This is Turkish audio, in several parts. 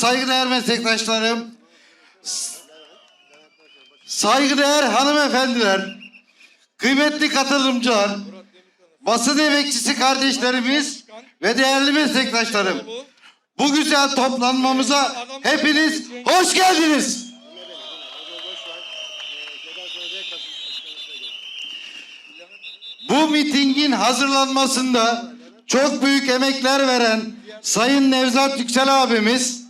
saygıdeğer meslektaşlarım, saygıdeğer hanımefendiler, kıymetli katılımcılar, basın emekçisi kardeşlerimiz ve değerli meslektaşlarım. Bu güzel toplanmamıza hepiniz hoş geldiniz. Bu mitingin hazırlanmasında çok büyük emekler veren Sayın Nevzat Yüksel abimiz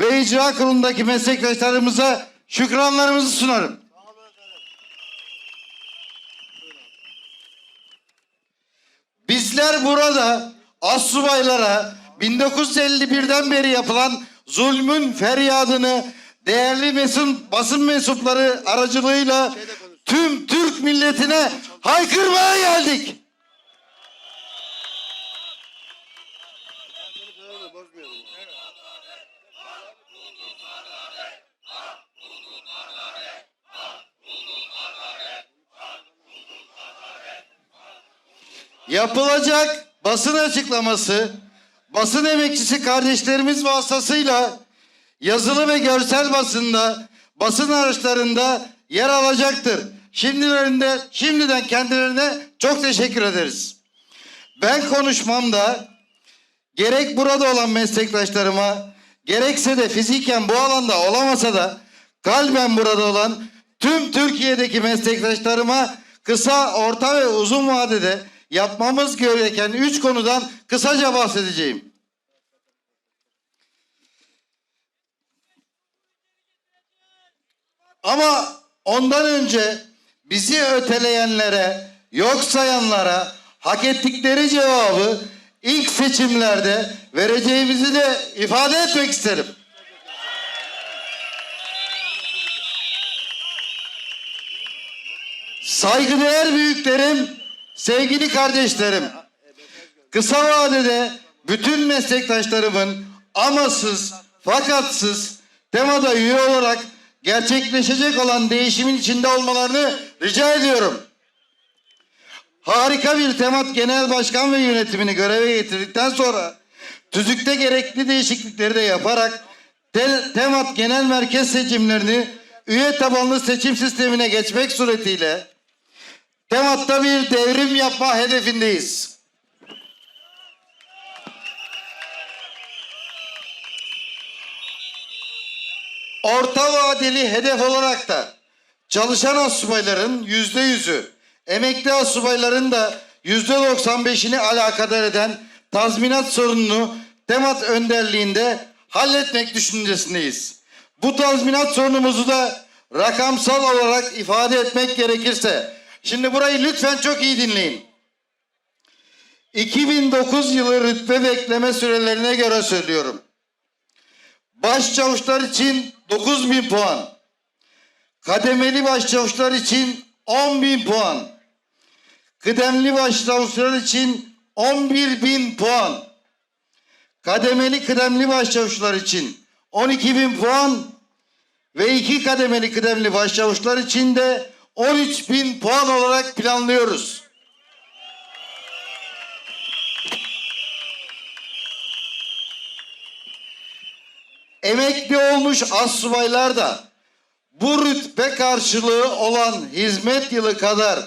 ve icra kurulundaki meslektaşlarımıza şükranlarımızı sunarım. Bizler burada assubaylara 1951'den beri yapılan zulmün feryadını değerli mesun, basın mensupları aracılığıyla tüm Türk milletine haykırmaya geldik. Yapılacak basın açıklaması basın emekçisi kardeşlerimiz vasıtasıyla yazılı ve görsel basında basın araçlarında yer alacaktır. Şimdilerinde şimdiden kendilerine çok teşekkür ederiz. Ben konuşmamda gerek burada olan meslektaşlarıma gerekse de fiziken bu alanda olamasa da kalben burada olan tüm Türkiye'deki meslektaşlarıma kısa, orta ve uzun vadede yapmamız gereken üç konudan kısaca bahsedeceğim. Ama ondan önce bizi öteleyenlere, yok sayanlara hak ettikleri cevabı ilk seçimlerde vereceğimizi de ifade etmek isterim. Saygıdeğer büyüklerim, sevgili kardeşlerim, kısa vadede bütün meslektaşlarımın amasız, fakatsız temada üye olarak gerçekleşecek olan değişimin içinde olmalarını rica ediyorum. Harika bir temat genel başkan ve yönetimini göreve getirdikten sonra tüzükte gerekli değişiklikleri de yaparak te- temat genel merkez seçimlerini üye tabanlı seçim sistemine geçmek suretiyle tematta bir devrim yapma hedefindeyiz. Orta vadeli hedef olarak da çalışan asubayların yüzde yüzü, emekli asubayların da yüzde doksan beşini alakadar eden tazminat sorununu temat önderliğinde halletmek düşüncesindeyiz. Bu tazminat sorunumuzu da rakamsal olarak ifade etmek gerekirse, şimdi burayı lütfen çok iyi dinleyin. 2009 yılı rütbe bekleme sürelerine göre söylüyorum. Başçavuşlar için 9000 puan. Kademeli başçavuşlar için 10.000 puan. Kıdemli başçavuşlar için 11.000 puan. Kademeli kıdemli başçavuşlar için 12.000 puan ve iki kademeli kıdemli başçavuşlar için de 13.000 puan olarak planlıyoruz. Emekli olmuş astsubaylar da bu rütbe karşılığı olan hizmet yılı kadar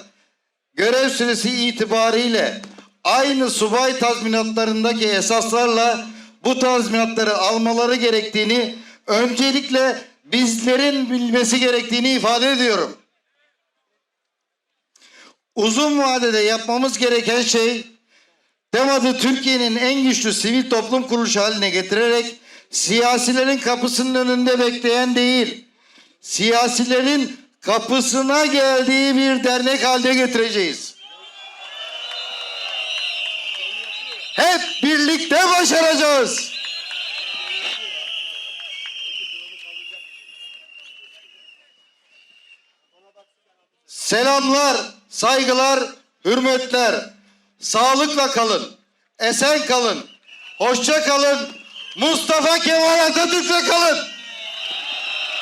görev süresi itibariyle aynı subay tazminatlarındaki esaslarla bu tazminatları almaları gerektiğini öncelikle bizlerin bilmesi gerektiğini ifade ediyorum. Uzun vadede yapmamız gereken şey TEMAD'ı Türkiye'nin en güçlü sivil toplum kuruluşu haline getirerek siyasilerin kapısının önünde bekleyen değil, siyasilerin kapısına geldiği bir dernek haline getireceğiz. Hep birlikte başaracağız. Selamlar, saygılar, hürmetler. Sağlıkla kalın, esen kalın, hoşça kalın. Mustafa Kemal Atatürk'le kalın.